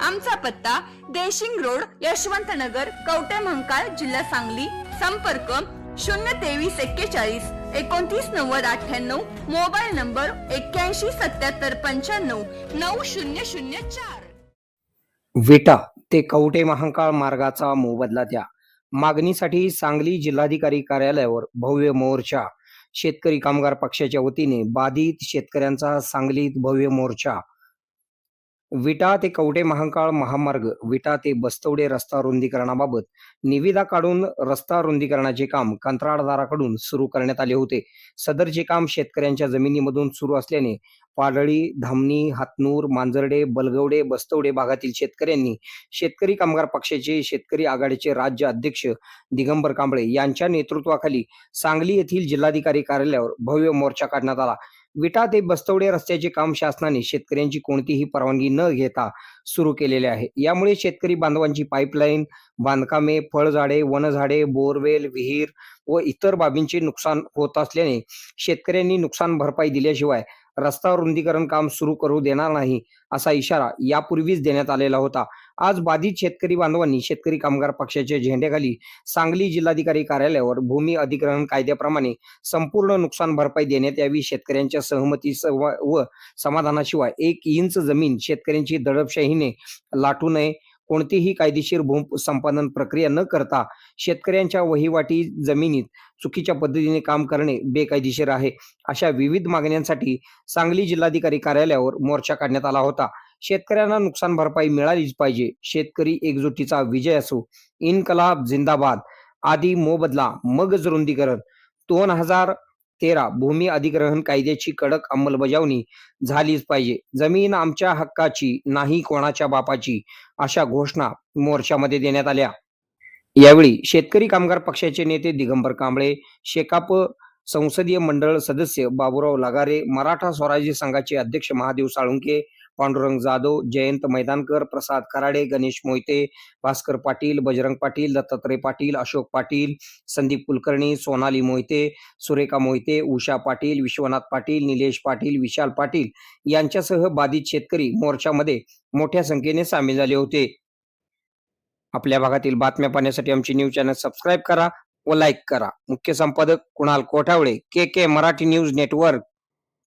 आमचा पत्ता देशिंग रोड यशवंत नगर कवटे महंकाळ जिल्हा सांगली. संपर्क शून्य तेवीस एक्केचाळीस एकोणतीस नव्वद अठ्ठ्याण्णव. मोबाईल नंबर एक्क्याऐंशी सत्याहत्तर पंच्याण्णव नऊ शून्य शून्य चार. विटा ते कवटे महांकाळ मार्गाचा मोबदला द्या. मागणीसाठी सांगली जिल्हाधिकारी कार्यालयावर भव्य मोर्चा. शेतकरी कामगार पक्षाच्या वतीने बाधित शेतकऱ्यांचा सांगलीत भव्य मोर्चा. विटा ते कवटे महांकाळ महामार्ग विटा ते बस्तवडे रस्ता रुंदीकरणाबाबत निविदा काढून रस्ता रुंदीकरणाचे काम कंत्राटदाराकडून सुरू करण्यात आले होते. सदरचे काम शेतकऱ्यांच्या जमिनीमधून सुरू असल्याने पाडळी धामणी हातनूर मांजर्डे बलगवडे बस्तवडे भागातील शेतकऱ्यांनी शेतकरी कामगार पक्षाचे शेतकरी आघाडीचे राज्य अध्यक्ष दिगंबर कांबळे यांच्या नेतृत्वाखाली सांगली येथील जिल्हाधिकारी कार्यालयावर भव्य मोर्चा काढण्यात आला. विटा ते बस्तवडे रस्त्याचे काम शासनाने शेतकऱ्यांची कोणतीही परवानगी न घेता सुरू केलेले आहे. यामुळे शेतकरी बांधवांची पाईपलाईन बांधकामे फळझाडे वनझाडे बोरवेल विहीर व इतर बाबींचे नुकसान होत असल्याने शेतकऱ्यांनी नुकसान भरपाई दिल्याशिवाय रस्ता रुंदीकरण काम सुरू करू देणार नाही असा इशारा यापूर्वीच देण्यात आलेला होता. आज बाधित शेतकरी बांधवांनी शेतकरी कामगार पक्षाच्या झेंड्याखाली सांगली जिल्हाधिकारी कार्यालयावर भूमी अधिग्रहण कायद्याप्रमाणे संपूर्ण नुकसान भरपाई देण्यात यावी शेतकऱ्यांच्या सहमती व समाधानाशिवाय एक इंच जमीन शेतकऱ्यांची दडपशाहीने लाटू नये. कोणतीही कायदेशीर भूम संपादन प्रक्रिया न करता शेतकऱ्यांच्या वहिवाटी जमिनीत चुकीच्या पद्धतीने काम करणे बेकायदेशीर आहे. अशा विविध मागण्यांसाठी सांगली जिल्हाधिकारी कार्यालयावर मोर्चा काढण्यात आला होता. शेतकऱ्यांना नुकसान भरपाई मिळालीच पाहिजे. शेतकरी एकजुटीचा विजय असो इनकलाब जिंदाबाद. आदी मोबदला मगज रुंदीकरण दोन हजार तेरा भूमी अधिग्रहण कायद्याची कडक अंमलबजावणी झालीच पाहिजे. जमीन आमच्या हक्काची नाही कोणाच्या बापाची अशा घोषणा मोर्चामध्ये देण्यात आल्या. यावेळी शेतकरी कामगार पक्षाचे नेते दिगंबर कांबळे शेकाप संसदीय मंडळ सदस्य बाबुराव लगारे मराठा स्वराज्य संघाचे अध्यक्ष महादेव साळुंके पांडुरंग जाधव जयंत मैदानकर प्रसाद कराडे गणेश मोहिते भास्कर पाटील बजरंग पाटील दत्तात्रय पाटील अशोक पाटील संदीप कुलकर्णी सोनाली मोहिते सुरेखा मोहिते उषा पाटील विश्वनाथ पाटील निलेश पाटील विशाल पाटील यांच्यासह बाधित शेतकरी मोर्चामध्ये मोठ्या संख्येने सामील झाले होते. आपल्या भागातील बातम्या पाहण्यासाठी आमची न्यूज चॅनल सबस्क्राईब करा व लाईक करा. मुख्य संपादक Kunal Kothawale K K Marathi news network.